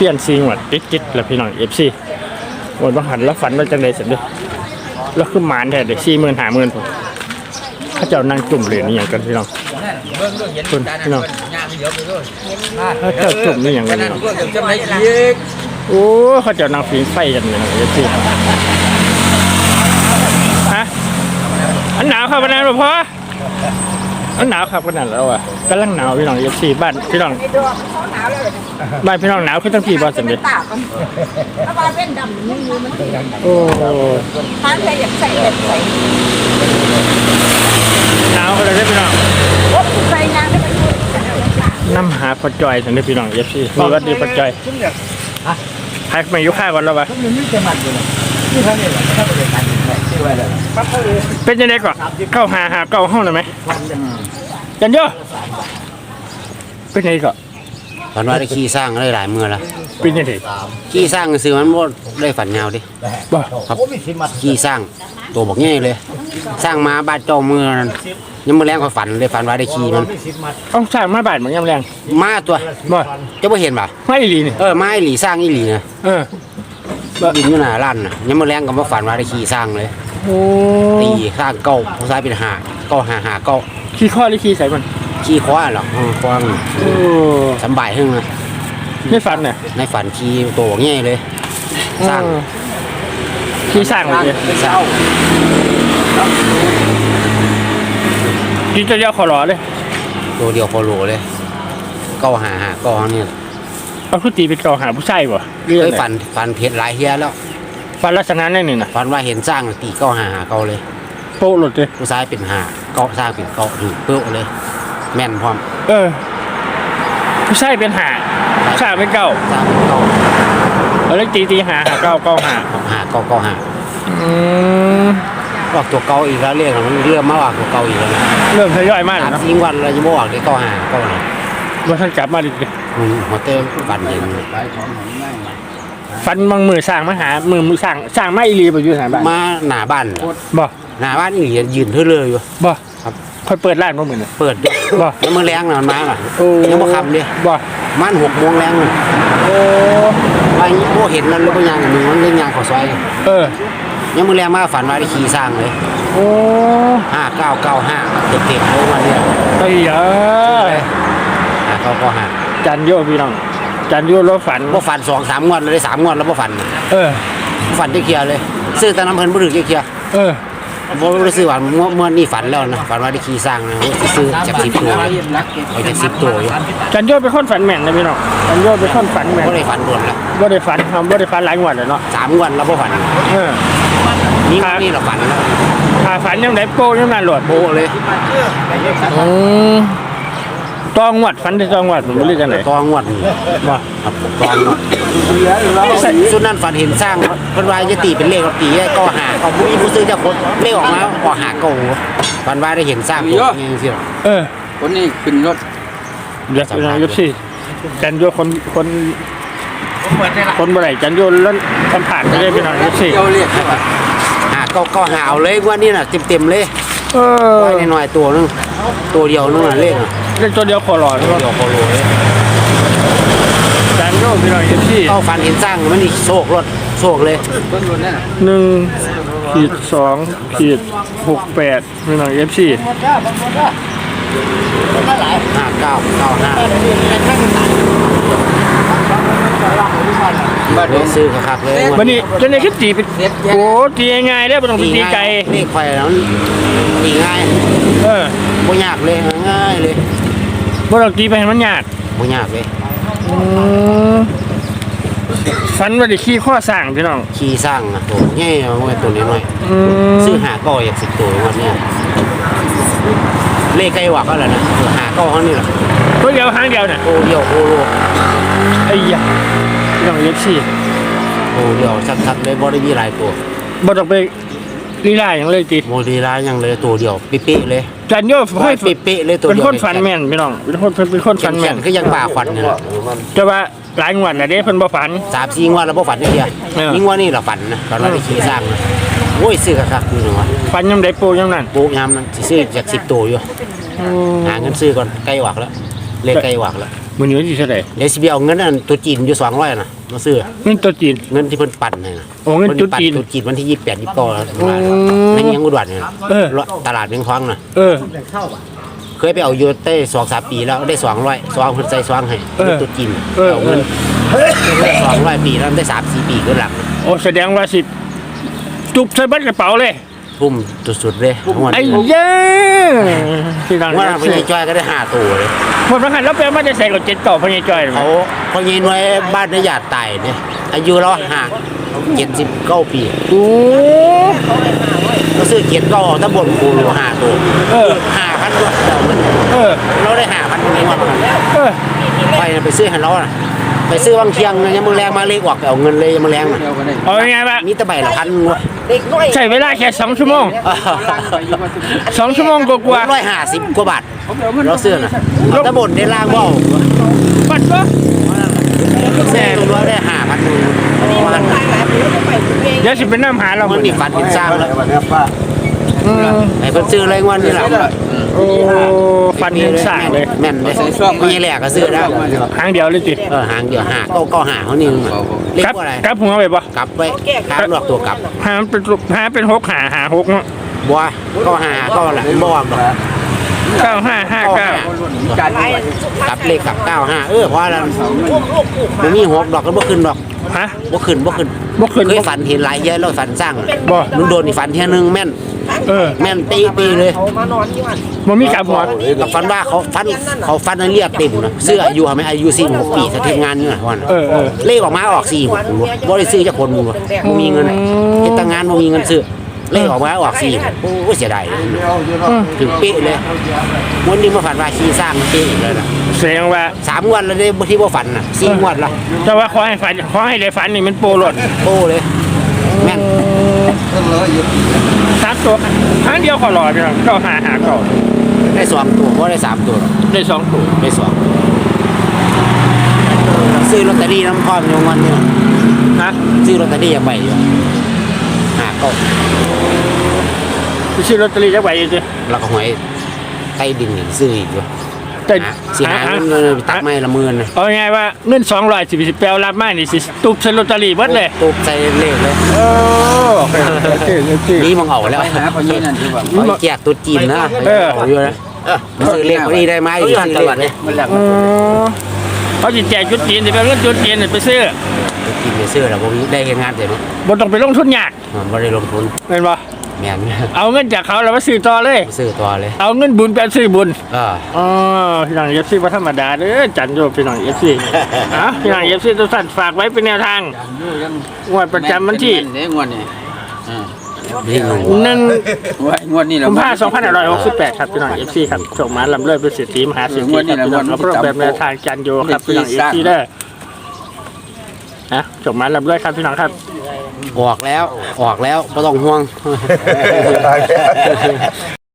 เสียนซีงวดติดติดๆแล้วพี่น้องเอฟซีวันบังหันแล้วฝันว่าจังไดเสร็จเลยแล้วคือหมานแท้เด็กสี่หมื่นห้าหมื่นผมเขาเจ้านั่งจุ่มเหรียญนี่อย่างกันพี่น้องคุณพี่น้องเขาเจ้าจุ่มนี่อย่างกันนนั่นพี่น้องก็ยังจะไม่อีกโอ้เขาเจ้านั่งฝีไฟกันพี่น้เอฟซีฮะอันหนาวครับวันนั้นหรอพ่ออันหนาวครับวันนั้นแล้วอะกำลังหนาวพี่น้องเอฟซีบ้านพี่น้องาหนาวแล้วเลยบ้านพี่น้องหนาวขึ้นทั้งพี่บ้านสำเร็จตากมันถ้าว่าเป็นดำนี่มันโอ้ทานใส่อยากใส่เห็ดใส่หนาวเลยได้อพี่น้องรถใส่ยางได้ไปด้วยน้ำหาปลาจอยสันได้อพี่น้องเอฟซีสวัสดีปลาจอยใครมายุค่าก่อนแล้ววะมันมีจะมันอยู่เลยนี่ท่านนี่แหละถ้าไปเรียนกันชื่อว่าอะไรปั๊บเขาเลยเป็นยังไงก่อนเข้าหาหาเก้าห้องเลยไหมยันโยเป็นยังไงก่อน ฝันว่าได้ขี่สร้างได้หลายมือแล้วเป็นยังไงขี่สร้างซื้อมันบ่ได้ฝันยาวดิบ่ครับขี่สร้างตัวบอกง่ายเลย สร้างมาบาดเจ้ามือนั่นยังมือแรงกว่าฝันเลยฝันว่าได้ขี่มันต้องสร้างมาบาทเหมือนยำแรงมาตัวบ่จะไม่เห็นป่ะไม่อีหลีนี่เออมาอีหลีสร้างอีหลีนะเออดินอยู่หน้าร้านน่ะยังมือแรงก็มาฝันว่าได้ขี่สร้างเลยโอ้ตีสร้างเก้าผู้ชายเป็นหาเก้าหาหาเก้าขี้ข้อหรือขี้ใส่มัน ขี่คว้าหรอกอืมคว้างโอ้สำบายหึ่งนะไม่ฝันเนี่ยในฝันขี่ตัวบอกง่ายเลย สร้างเออขี้สร้างเลยดิสร้างขี้จะเดียวขอรอเลย ตัวเดียวโคโลเลยเก้าหาหาเก้านี่เอาคือตีเป็นเก่าหาผู้ชายบ่เรื่อเคงยฝันฝันเพชรหลายเฮียแล้วฝันลักษณะนั่นนี่นะฝันว่าเห็นสร้างตีเก้าหาหาเก้าเลย โป๊ะหลุดเลยผู้ชายเป็นหาเก้าสร้างเป็นเก้าถือเปื้อเลย แม่นพร้อมเออ ผู้ชายเป็นหาผู้ชายเป็นเก่าสร้างเป็นเก้าเอาเลยตีตีหาหาเก้าเก้าหาหาเก้าเก้าหาอืมออกตัวเก้าอีกแล้วเรียกมันเรื่องมาออกตัวเก้าอีกแล้วนะเริ่มทยอยมากสามแล้วเนาะสี่วันเราจะบอกออกได้เก้าหาเก้าหาว่าท่านกลับมาดิอืมหัวเต้ฝันเห็นฟันบางมือสร้างมาหามือมือสร้างสร้างไม่อีหลีไปอยู่ไหนบ้านมาหน้าบ้านบ่หน้าบ้านนี่ยืนเท่าเลยอยู่บ่ครับค่อยเปิดร้านบ่เหมือนเปิดด้วย บ่ แล้วมือแรงน่ะมันมาล่ะโอ้ยังบ่คำเลยบ่มันหกโมงแรงเลยโอ้ไปโอ้เห็นแล้วแล้วก็ยางมึงมันเล่นยางเขอซอยเออยังมือแรงมาฝันว่าได้ขี่สร้างเลยโอ้ห้าเก้าเก้าห้าเต็มเต็มๆเลยวันเนี้ยไอ้ยาห้าเก้าเก้าห้าจันโยพี่น้องจันโยรถฝันบ่ฝันสองสามงวดเลยได้สามงวดแล้วบ่ฝันเออ ฝันเคลียร์ๆเลย ซื้อแต่น้ำเพิ่นบ่ถึงเคลียร์เออ ๆบ่ได้ซื้อหวานเมื่อเมื่อนี่ฝันแล้วนะฝันว่าได้ขี่สร้างนะโอ้สิซื้อจากสิบตัวเอาจากสิบตัวอยู่จันโยเป็นคนฝันแม่นนะพี่น้องจันโยเป็นคนฝันแม่นบ่ได้ฝันโดนแล้วบ่ได้ฝันทำบ่ได้ฝันหลายงวดเลยเนาะสามงวดแล้วบ่ฝันเออนี่นี่เราฝันแล้วถ้าฝันยังไดโป้ยังนั่นโหลดโบเลยอืม ตองวัดฝันได้ตองวัดผมบ่รู้จังได๋ตองวดนี่บ่ครับตองวดสุดนั้นฝันเห็นสร้างเพิ่นว่าจะตีเป็นเลขก็ตีได้ก็หาก็บ่มีผู้ซื้อจะคนเลขออกมาก็หาเก่าฝันว่าได้เห็นสร้างตัวอย่างนี้สิเออคนนี้ขึ้นรถเดี๋ยวพี่น้องยกสิจันโยคนคนผมเหมือนได้ละคนบ่ได้จันโยแล้วสัมผัสไปเลยพี่น้องยกสิเจ้าเรียกใช่ป่ะหาก็ก็หาเอาเลยงวันนี้น่ะเต็มๆเลยเออไว้หน่อยๆตัวนึงตัวเดียวนึงน่ะเลขน่ะ เล่นตัวเดียวขอหลอดตัวเดียวโคโลเลยจันโยพี่น้องยกสิเข้าฝันเห็นสร้างมันนี่โชครถโชคเลยเพิ่งรถนั่นน่ะหนึ่งขีดสองขีดหกแปดพี่น้องเอฟซีห้าเก้าเก้าห้าบ้านเลเดิยมซื้อคักๆเลยงวันนี้จะในคลิปตีเป็นโอ้ตีง่ายๆได้ไม่ต้องไปตีไกลเลขไฟแล้วมันตีง่ายเออบ่ยากเลยง่ายเลย บ่ต้องตีไปให้มันยากบ่ยากเลยอืมฝันว่าได้ขี้ข้อสร้างพี่น้อง ขี่สร้างอะตัวง่ายเอาไว้ตัวนี้หน่อยอืมซื้อหาก็อยากสิบตัววันนี้เลขใกล้หวักก็แล้วนะเออหาก็เขานี่แหละตัวเดียวหางเดียวน่ะโอเดียวโอโลไอ้ยะพี่น้องเอฟซีโอเดียวชัดๆเลยบ่ได้มีหลายตัวบ่ต้องไปลีลาอย่างเลยตีโมดีร้ายยังเลยตัวเดียวเป๊ะๆเลย จันโยให้เป๊ะๆเลยตัวเป็นเดียวคนฝันแม่นพี่น้องเป็นคนเป็นคนฝันแม่แม่นนก็ยังป่าขวัญนี่แหละแต่ว่าหลายงวดแล้วเด้เพิ่นบ่ฝันสามสี่งวดแล้วบ่ฝันนี่เดียวเออนี่งวดนี่เราฝันนะฝันว่าได้ขี่สร้างนะโอ้ยซื้อคักๆอยู่นะวะฝันยามใดโปยามนั้นโป๊ะยามนั้นสิซื้อจากสิบตัวอยู่หาเงินซื้อก่อนใกล้หวักแล้วเลขใกล้หวักแล้ว มื้อนี้วันที่เท่าไหร่เดี๋ยวสิไปเอาเงินอันตัวจีนอยู่200น่ะมาซื้อเงินตัวจีน เงินที่เพิ่นปั่นนี่นะโอ้เงินพิ่ตุ๊ดจีนปั่ตุ๊ดจีนวันที่28 29แล้วอืมในเมียงอุดรเนี่ยเออ ตลาดเมียงทองน่ะ เออ เคยไปเอาอยู่ได้สองสามปีแล้วได้สองร้อยสองคนใส่สองให้เออตัวจีนเออ เอาเงินได้สองร้อยปีแล้วได้สามสี่ปีก็หลังโอ้แสดงว่าสิจุบใส่เบัตรกระเป๋าเลย ทุ่มสุดๆเลยงวดไอ้นี้เย้พี่น้องงวดนั้นพญายจ้อยก็ได้ห้าตัวเลยหมดประกันแล้วแปลว่าจะใส่กับเจ็ดเก่าพญาจ้อยเขาพอยีนไว้บ้านนายาตายเนี่ยอายุเราห่างเจ็ดสิบเก้าปีโอ้ก็ซื้อเกียรติเก้าตะบนกูห้าตัวเออห้าพันด้วยเราเงินเออเราได้ห้าพันในงวดนั้นเออ ไปน่ะไปซื้อให้เราน่ะ ไปซื้อบางเทียงยังมือแรงมาเลขออกไปเอาเงินเลยยังมือแรงน่ะเอาไงบ้างมีแตะใบละพันวะเด็กน้อยใช้เวลาแค่สองชั่วโมงสองชั่วโมงกว่าร้อยห้าสิบกว่าบาทเราซื้อน่ะเอาตะบนได้ล่างบ่ๆบัตรก็แซ่ตัวเราได้ห้าพันมันเดี๋ยวสิเป็นน้ำหาเรามันมีฟันเป็นสร้างแล้ว อืมไอ้เพิ่นซื้ออะไรงวันนี่ล่ะโอ้ฟันเห็นสากเลยแม่นเลยมีแหลกก็ซื้อได้หางเดียวเลยติเออหางเดียวหาก็ก็หาเขานี่มันเล็กครับกว่าอะไรครับหัวไปปะกลับไว้ข้ามดอกตัวกลับหาเป็นหาเป็นหกหาหาหกเนาะบัวก็หาก็แหละบ่ออกดอกเก้าห้าห้าก็เก้าหากลับเลขกลับเก้าห้าเออเพราะนั้นมันมีหกดอกก็บ่ขึ้นดอกฮะบ่ขึ้นบ่ขึ้นบ่ขึ้นเคยฝันเห็นหลายเยอะแล้วฝันสร้างบ่มันโดนนี่ฝันเที่ยนึงแม่น เออแม่นตีปีเลยมานอนที่วันบ่มีกลับหัวกับฟันว่าเขาฟันเขาฟันให้เรียกเต็มนะเสื้ออายุทำไมอายุสี่หกปีสถิตงานเนี่ยวันเออเออเลขออกมาออกสี่หกบ่ได้ซื้อจากคนมึงวะมึงมีเงินเฮ็ดแตั้งงานมึงมีเงินซื้อเลขออกมาออกสี่โอ้เสียดายถึงเป๊ะเลยวันนี้มาฝันว่าขี่สร้างเป๊ะอีกเลยนะแสดงว่าสามงวันแล้วได้บางทีบ่ฝันน่ะสี่งวดละแต่ว่าขอให้ฝันขอให้ได้ฝันนี่มันโปรหลดโป้เลย แม่นสาม ตัวครั้งเดียวขอรอพี่น้องเก้าหาหาเก้าได้สองตัวบ่ได้สามตัวหรอกได้สองตัวได้สองซื้อลอตเตอรี่น้ำพร้อมอยู่วันนี้นะซื้อลอตเตอรี่ยังไปอยู่หาก็ไปซื้อลอตเตอรี่จักใบอยู่สิแล้วก็หวยใต้ดินนี่ซื้ออีกอยู่ แต่หาสิหาเงินเลยไปตักไม้ละหมื่นนะเอาไงายว่าเงินสองร้อยสิบสิบแปลรับมานี่สิตุบใส่ลอตเตอรี่เบิดเลยตุบใส่เลขเลยโอ้โอเคโอเคโอเคนี่มองเอาแล้วไปหาคนนี้นั่นดีกว่าเขาแจกตัวจีนนะเออาอยู่นะเออซื้อเลขคนนี้ได้ไหมซื้อเลขเลยมันแหลกอ๋อเขาจิแจกจุดจีนสิเป็นเงินจุดจีนนี่ไปซื้อตัวจีนไปซื้อแล้วผมได้เห็นงานเต็มบ่ต้องไปลงทุนยากไม่ได้ลงทุน เห็นบ่ แม่นเอาเงินจากเขาแล้วมาซื้อต่อเลย ซื้อตัวเลย เอาเงินบุญไปซื้อบุญเอออ๋อพี่น้องเอฟซีว่าธรรมดาเด้อจันโยพี่น้องเอฟซีอะพี่น้องเอฟซีทุกท่านฝากไว้เป็นแนวทางงวดประจำวันที่เนี่ยงวดนี้อ่านี่หนึ่งหนึ่งงวดงวดนี้กุมภาพันธ์2568ครับพี่น้องเอฟซีครับส่งมาลำเลิศเป็นเศรษฐีมหาเศรษฐีครับพี่น้องเอาเพราะแบบแนวทางจันโยครับพี่น้องเอฟซีเด้อ นะส่งมาลำเลิศครับพี่น้องครับ ออกแล้ว ออกแล้วไม่ต้องห่วง